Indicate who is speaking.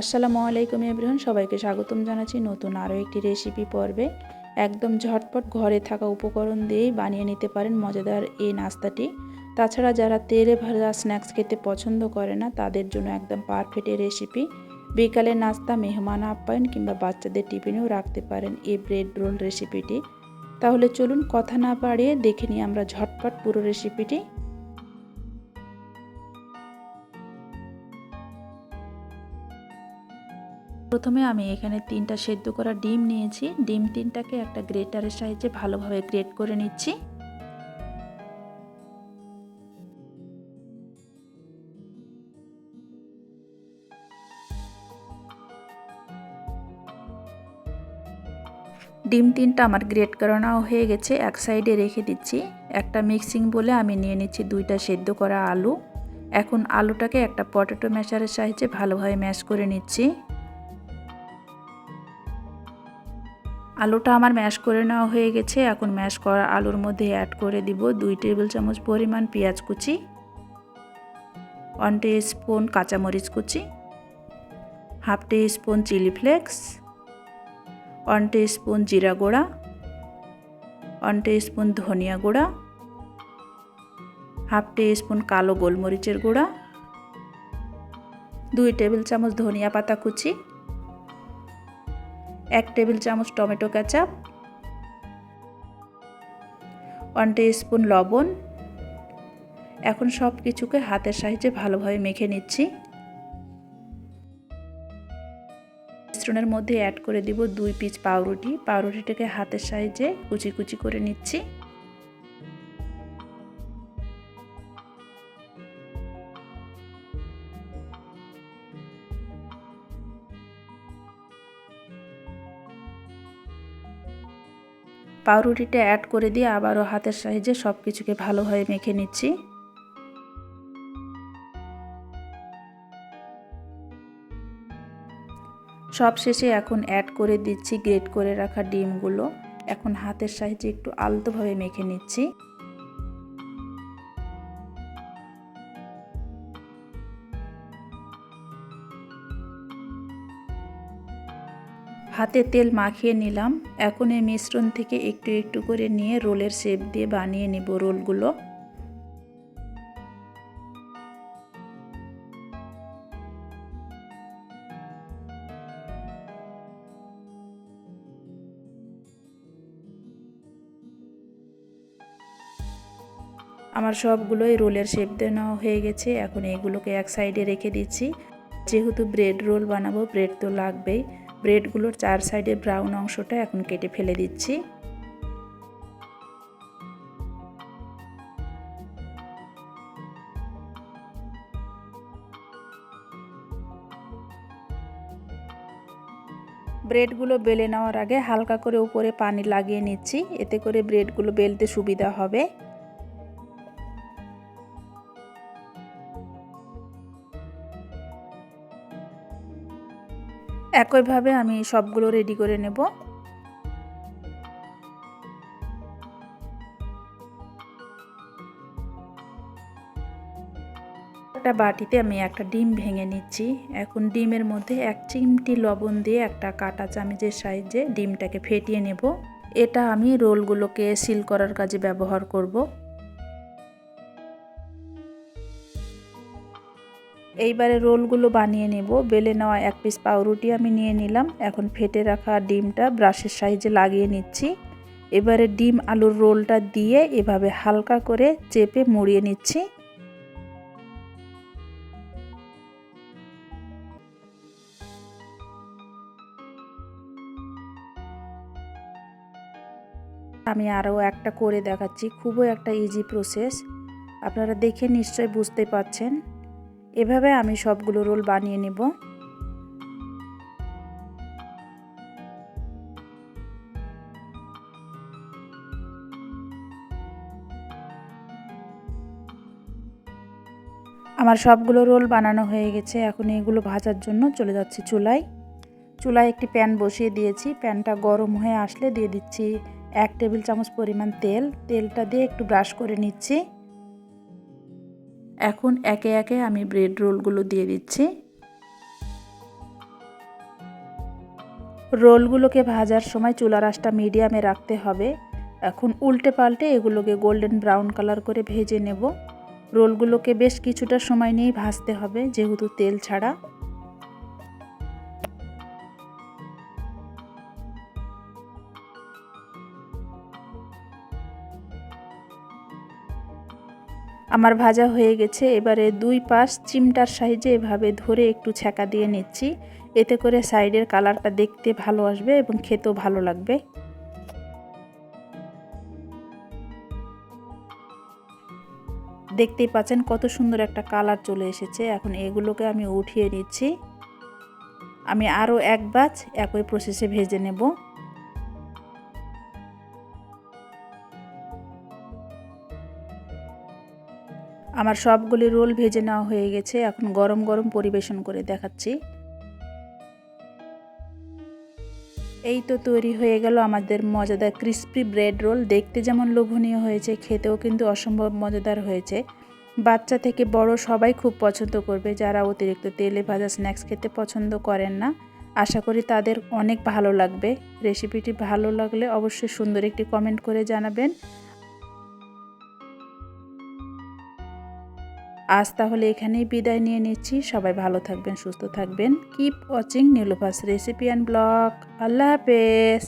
Speaker 1: আসসালামু আলাইকুম এভরিওয়ান, সবাইকে স্বাগতম জানাচ্ছি নতুন আরও একটি রেসিপি পর্বে। একদম ঝটপট ঘরে থাকা উপকরণ দিয়েই বানিয়ে নিতে পারেন মজাদার এই নাস্তাটি। তাছাড়া যারা তেলে ভাজা স্ন্যাক্স খেতে পছন্দ করে না, তাদের জন্য একদম পারফেক্ট এই রেসিপি। বিকালের নাস্তা মেহমান আপ্যায়ন কিংবা বাচ্চাদের টিফিনেও রাখতে পারেন এই ব্রেড রোল রেসিপিটি। তাহলে চলুন কথা না বাড়িয়ে দেখে নিই আমরা ঝটপট পুরো রেসিপিটি। প্রথমে আমি এখানে তিনটা সেদ্ধ করা ডিম নিয়েছি। ডিম তিনটাকে একটা গ্রেটারের সাহায্যে ভালোভাবে গ্রেট করে নিচ্ছি। ডিম তিনটা আমার গ্রেট করানো হয়ে গেছে, এক সাইডে রেখে দিচ্ছি। একটা মিক্সিং বলে আমি নিয়ে নিচ্ছি দুইটা সেদ্ধ করা আলু। এখন আলুটাকে একটা পটেটো ম্যাশারের সাহায্যে ভালোভাবে ম্যাশ করে নিচ্ছি। আলুটা আমার ম্যাশ করে নেওয়া হয়ে গেছে। এখন ম্যাশ করা আলুর মধ্যে অ্যাড করে দিব দুই টেবিল চামচ পরিমাণ পেঁয়াজ কুচি ওয়ান স্পুন কাঁচামরিচ কুচি half spoon chili flakes one spoon জিরা গুঁড়া ওয়ান স্পুন ধনিয়া গুঁড়া হাফ স্পুন কালো গোলমরিচের গুঁড়া, দুই টেবিল চামচ ধনিয়া পাতা কুচি এক টেবিল চামচ টমেটো কেচাপ ওয়ান স্পুন লবণ। এখন সব কিছুকে হাতের সাহায্যে ভালোভাবে মেখে নিচ্ছি। মিশ্রণের মধ্যে অ্যাড করে দিব দুই পিস পাউরুটি। পাউরুটিটাকে হাতের সাহায্যে কুচি কুচি করে নিচ্ছি। পাউরুটিটা অ্যাড করে দিয়ে আবারও হাতের সাহায্যে সব কিছুকে ভালোভাবে মেখে নিচ্ছি। সব শেষে এখন অ্যাড করে দিচ্ছি গ্রেট করে রাখা ডিমগুলো। এখন হাতের সাহায্যে একটু আলতোভাবে মেখে নিচ্ছি। হাতে তেল মাখিয়ে নিলাম। এখন এই মিশ্রণ থেকে একটু একটু করে নিয়ে রোলের শেপ দিয়ে বানিয়ে নেব রোলগুলো। আমার সবগুলোই রোলের শেপ দেওয়া হয়ে গেছে। এখন এগুলোকে এক সাইডে রেখে দিচ্ছি। যেহেতু ব্রেড রোল বানাবো, ব্রেড তো লাগবেই। ব্রেডগুলোর চার সাইডে ব্রাউন অংশটা এখন কেটে ফেলে দিচ্ছি। ব্রেডগুলো বেলে নেওয়ার আগে হালকা করে উপরে পানি লাগিয়ে নিচ্ছি, এতে করে ব্রেডগুলো বেলতে সুবিধা হবে। একইভাবে আমি সবগুলো রেডি করে নেব। একটা বাটিতে আমি একটা ডিম ভেঙে নিচ্ছি। এখন ডিমের মধ্যে এক চিমটি লবণ দিয়ে একটা কাটা চামচের সাহায্যে ডিমটাকে ফেটিয়ে নেব। এটা আমি রোলগুলোকে সিল করার কাজে ব্যবহার করব। এইবারে রোলগুলো বানিয়ে নেব। বেলে নেওয়া এক পিস পাউরুটি আমি নিয়ে নিলাম। এখন ফেটে রাখা ডিমটা ব্রাশের সাইজে লাগিয়ে নিচ্ছি। এবারে ডিম আলুর রোলটা দিয়ে এভাবে হালকা করে চেপে মুড়িয়ে নিচ্ছি। আমি আরও একটা করে দেখাচ্ছি। খুবই একটা ইজি প্রসেস আপনারা দেখে নিশ্চয় বুঝতে পারছেন। এভাবে আমি সবগুলো রোল বানিয়ে নেব। আমার সবগুলো রোল বানানো হয়ে গেছে, এখন এগুলো ভাজার জন্য চলে যাচ্ছি চুলায়। চুলায় একটি প্যান বসিয়ে দিয়েছি, প্যানটা গরম হয়ে আসলে দিয়ে দিচ্ছি এক টেবিল চামচ পরিমাণ তেল, তেলটা দিয়ে একটু ব্রাশ করে নিচ্ছি। এখন একে একে আমি ব্রেড রোলগুলো দিয়ে দিচ্ছি। রোলগুলোকে ভাজার সময় চুলা রাসটা মিডিয়ামে রাখতে হবে। এখন উল্টে পাল্টে এগুলোকে গোল্ডেন ব্রাউন কালার করে ভেজে নেব। রোলগুলোকে বেশ কিছুটা সময় নিয়েই ভাজতে হবে, যেহেতু তেল ছাড়া। আমার ভাজা হয়ে গেছে, এবারে দুই পাশ চিমটার সাইজে এভাবে ধরে একটু ছ্যাঁকা দিয়ে নিচ্ছি। এতে করে সাইডের কালারটা দেখতে ভালো আসবে এবং খেতেও ভালো লাগবে। দেখতেই পাচ্ছেন কত সুন্দর একটা কালার চলে এসেছে। এখন এগুলোকে আমি উঠিয়ে নিচ্ছি। আমি আরও এক বাছ একই প্রসেসে ভেজে নেব। আমার সবগুলি রোল ভেজে নেওয়া হয়ে গেছে, এখন গরম গরম পরিবেশন করে দেখাচ্ছি। এই তো তৈরি হয়ে গেল আমাদের মজাদার ক্রিস্পি ব্রেড রোল। দেখতে যেমন লোভনীয় হয়েছে, খেতেও কিন্তু অসম্ভব মজাদার হয়েছে। বাচ্চা থেকে বড় সবাই খুব পছন্দ করবে, যারা অতিরিক্ত তেলে ভাজা স্ন্যাক্স খেতে পছন্দ করেন না। আশা করি তাদের অনেক ভালো লাগবে। রেসিপিটি ভালো লাগলে অবশ্যই সুন্দর একটি কমেন্ট করে জানাবেন। আজ তাহলে এখানেই বিদায় নিয়ে নিচ্ছি। সবাই ভালো থাকবেন, সুস্থ থাকবেন। কিপ ওয়াচিং নিউলোভাস রেসিপি অ্যান্ড ব্লগ আল্লাহ হাফেজ।